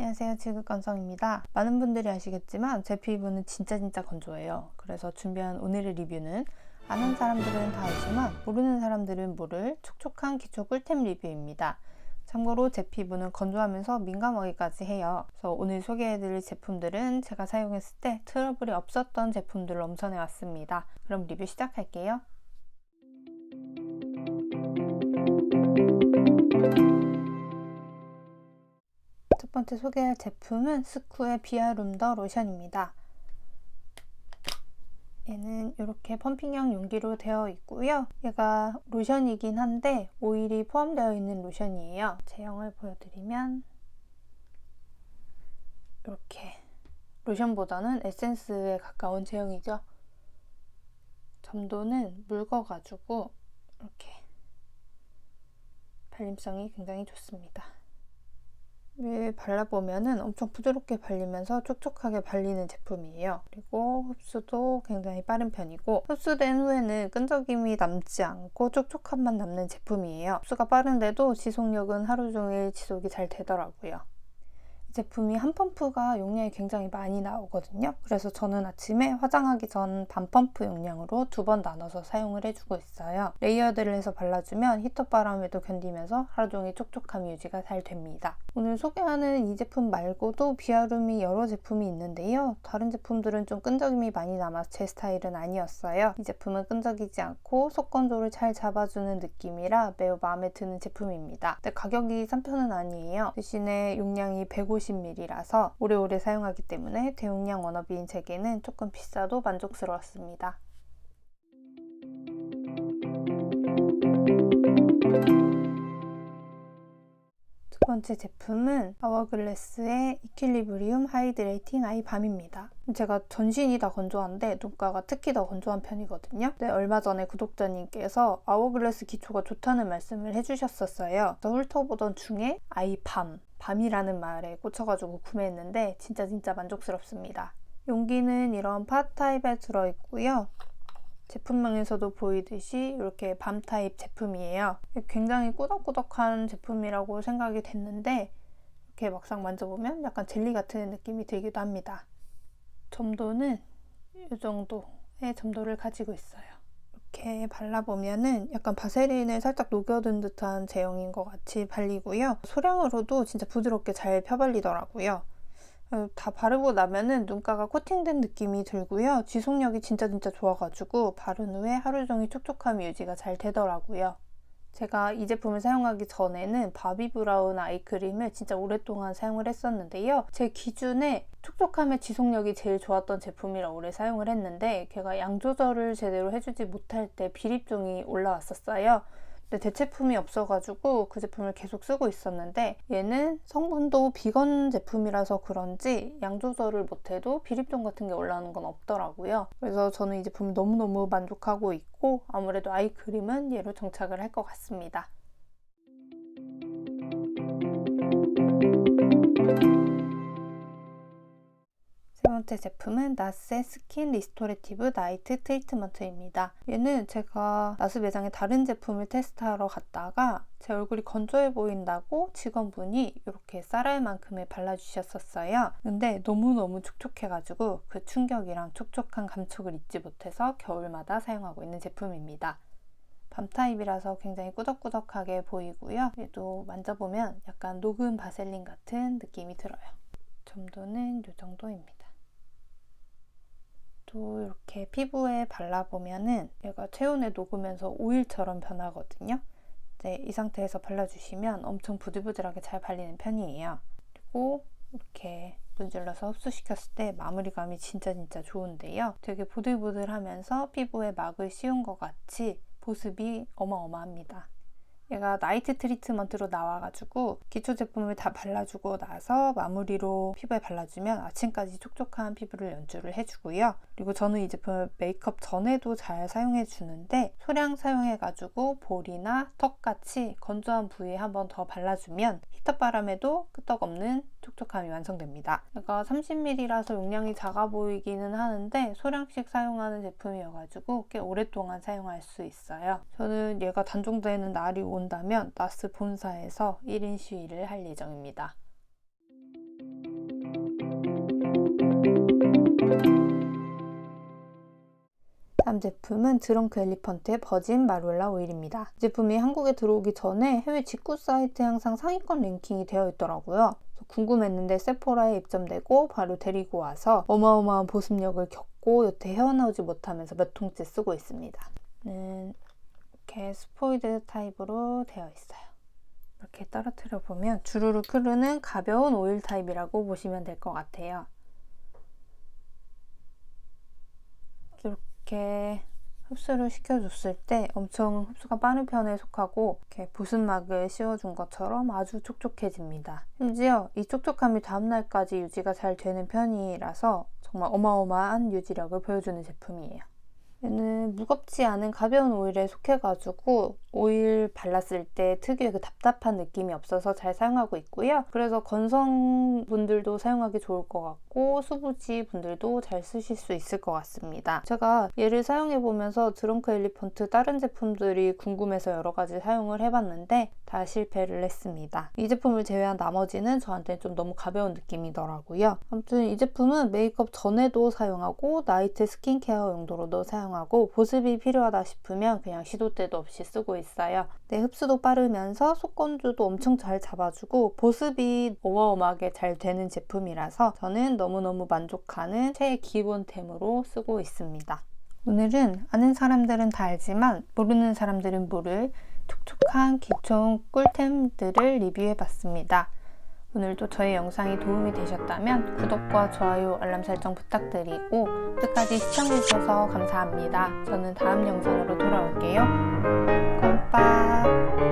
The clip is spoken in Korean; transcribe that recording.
안녕하세요. 지극건성입니다. 많은 분들이 아시겠지만 제 피부는 진짜 진짜 건조해요. 그래서 준비한 오늘의 리뷰는 아는 사람들은 다 알지만 모르는 사람들은 모를 촉촉한 기초 꿀템 리뷰입니다. 참고로 제 피부는 건조하면서 민감하기까지 해요. 그래서 오늘 소개해드릴 제품들은 제가 사용했을 때 트러블이 없었던 제품들로 엄선해 왔습니다. 그럼 리뷰 시작할게요. 첫 번째 소개할 제품은 스쿠의 비아룸더 로션입니다. 얘는 이렇게 펌핑형 용기로 되어 있고요. 얘가 로션이긴 한데 오일이 포함되어 있는 로션이에요. 제형을 보여드리면 이렇게 로션보다는 에센스에 가까운 제형이죠. 점도는 묽어가지고 이렇게 발림성이 굉장히 좋습니다. 위에 발라보면은 엄청 부드럽게 발리면서 촉촉하게 발리는 제품이에요. 그리고 흡수도 굉장히 빠른 편이고 흡수된 후에는 끈적임이 남지 않고 촉촉함만 남는 제품이에요. 흡수가 빠른데도 지속력은 하루 종일 지속이 잘 되더라고요. 이 제품이 한 펌프가 용량이 굉장히 많이 나오거든요. 그래서 저는 아침에 화장하기 전 반 펌프 용량으로 두 번 나눠서 사용을 해주고 있어요. 레이어드를 해서 발라주면 히터 바람에도 견디면서 하루 종일 촉촉함 유지가 잘 됩니다. 오늘 소개하는 이 제품 말고도 비아룸이 여러 제품이 있는데요. 다른 제품들은 좀 끈적임이 많이 남아서 제 스타일은 아니었어요. 이 제품은 끈적이지 않고 속건조를 잘 잡아주는 느낌이라 매우 마음에 드는 제품입니다. 근데 가격이 싼 편은 아니에요. 대신에 용량이 150ml라서 오래오래 사용하기 때문에 대용량 워너비인 제게는 조금 비싸도 만족스러웠습니다. 두 번째 제품은 아워글래스의 이퀄리브리움 하이드레이팅 아이밤입니다. 제가 전신이 다 건조한데 눈가가 특히 더 건조한 편이거든요. 근데 얼마 전에 구독자님께서 아워글래스 기초가 좋다는 말씀을 해주셨었어요. 저 훑어보던 중에 아이밤, 밤이라는 말에 꽂혀가지고 구매했는데 진짜 진짜 만족스럽습니다. 용기는 이런 팟 타입에 들어있고요. 제품명에서도 보이듯이 이렇게 밤 타입 제품이에요. 굉장히 꾸덕꾸덕한 제품이라고 생각이 됐는데 이렇게 막상 만져보면 약간 젤리 같은 느낌이 들기도 합니다. 점도는 이 정도의 점도를 가지고 있어요. 이렇게 발라보면은 약간 바세린을 살짝 녹여둔 듯한 제형인 것 같이 발리고요. 소량으로도 진짜 부드럽게 잘 펴발리더라고요. 다 바르고 나면은 눈가가 코팅된 느낌이 들고요. 지속력이 진짜 진짜 좋아가지고 바른 후에 하루 종일 촉촉함 유지가 잘 되더라고요. 제가 이 제품을 사용하기 전에는 바비 브라운 아이크림을 진짜 오랫동안 사용을 했었는데요. 제 기준에 촉촉함의 지속력이 제일 좋았던 제품이라 오래 사용을 했는데 걔가 양 조절을 제대로 해주지 못할 때 비립종이 올라왔었어요. 근데 대체품이 없어가지고 그 제품을 계속 쓰고 있었는데 얘는 성분도 비건 제품이라서 그런지 양 조절을 못해도 비립종 같은 게 올라오는 건 없더라고요. 그래서 저는 이 제품 너무너무 만족하고 있고 아무래도 아이 크림은 얘로 정착을 할 것 같습니다. 세 번째 제품은 나스의 스킨 리스토레티브 나이트 트리트먼트입니다. 얘는 제가 나스 매장에 다른 제품을 테스트하러 갔다가 제 얼굴이 건조해 보인다고 직원분이 이렇게 쌀알 만큼을 발라주셨었어요. 근데 너무너무 촉촉해가지고 그 충격이랑 촉촉한 감촉을 잊지 못해서 겨울마다 사용하고 있는 제품입니다. 밤 타입이라서 굉장히 꾸덕꾸덕하게 보이고요. 얘도 만져보면 약간 녹은 바셀린 같은 느낌이 들어요. 점도는 이 정도입니다. 또 이렇게 피부에 발라보면은 얘가 체온에 녹으면서 오일처럼 변하거든요. 네, 이 상태에서 발라주시면 엄청 부들부들하게 잘 발리는 편이에요. 그리고 이렇게 문질러서 흡수시켰을 때 마무리감이 진짜 진짜 좋은데요. 되게 보들보들하면서 피부에 막을 씌운 것 같이 보습이 어마어마합니다. 얘가 나이트 트리트먼트로 나와가지고 기초 제품을 다 발라주고 나서 마무리로 피부에 발라주면 아침까지 촉촉한 피부를 연출을 해주고요. 그리고 저는 이 제품을 메이크업 전에도 잘 사용해 주는데 소량 사용해가지고 볼이나 턱같이 건조한 부위에 한 번 더 발라주면 히터 바람에도 끄떡없는 촉촉함이 완성됩니다. 그러니까 얘가 30ml라서 용량이 작아 보이기는 하는데 소량씩 사용하는 제품이어가지고 꽤 오랫동안 사용할 수 있어요. 저는 얘가 단종되는 날이 온다면 나스 본사에서 1인 시위를 할 예정입니다. 다음 제품은 드렁크 엘리펀트의 버진 마룰라 오일입니다. 이 제품이 한국에 들어오기 전에 해외 직구 사이트 항상 상위권 랭킹이 되어 있더라고요. 궁금했는데 세포라에 입점되고 바로 데리고 와서 어마어마한 보습력을 겪고 여태 헤어나오지 못하면서 몇 통째 쓰고 있습니다. 는 이렇게 스포이드 타입으로 되어 있어요. 이렇게 떨어뜨려 보면 주르륵 흐르는 가벼운 오일 타입이라고 보시면 될 것 같아요. 이렇게 흡수를 시켜줬을 때 엄청 흡수가 빠른 편에 속하고 이렇게 보습막을 씌워준 것처럼 아주 촉촉해집니다. 심지어 이 촉촉함이 다음날까지 유지가 잘 되는 편이라서 정말 어마어마한 유지력을 보여주는 제품이에요. 얘는 무겁지 않은 가벼운 오일에 속해가지고 오일 발랐을 때 특유의 그 답답한 느낌이 없어서 잘 사용하고 있고요. 그래서 건성분들도 사용하기 좋을 것 같고 수부지 분들도 잘 쓰실 수 있을 것 같습니다. 제가 얘를 사용해 보면서 드렁크 엘리펀트 다른 제품들이 궁금해서 여러 가지 사용을 해봤는데 다 실패를 했습니다. 이 제품을 제외한 나머지는 저한테 좀 너무 가벼운 느낌이더라고요. 아무튼 이 제품은 메이크업 전에도 사용하고 나이트 스킨케어 용도로도 사용하고 보습이 필요하다 싶으면 그냥 시도 때도 없이 쓰고 있어요. 네, 흡수도 빠르면서 속건조도 엄청 잘 잡아주고 보습이 어마어마하게 잘 되는 제품이라서 저는 너무너무 만족하는 최애 기본템으로 쓰고 있습니다. 오늘은 아는 사람들은 다 알지만 모르는 사람들은 모를 촉촉한 기초 꿀템들을 리뷰해 봤습니다. 오늘도 저희 영상이 도움이 되셨다면 구독과 좋아요, 알람 설정 부탁드리고 끝까지 시청해주셔서 감사합니다. 저는 다음 영상으로 돌아올게요. 八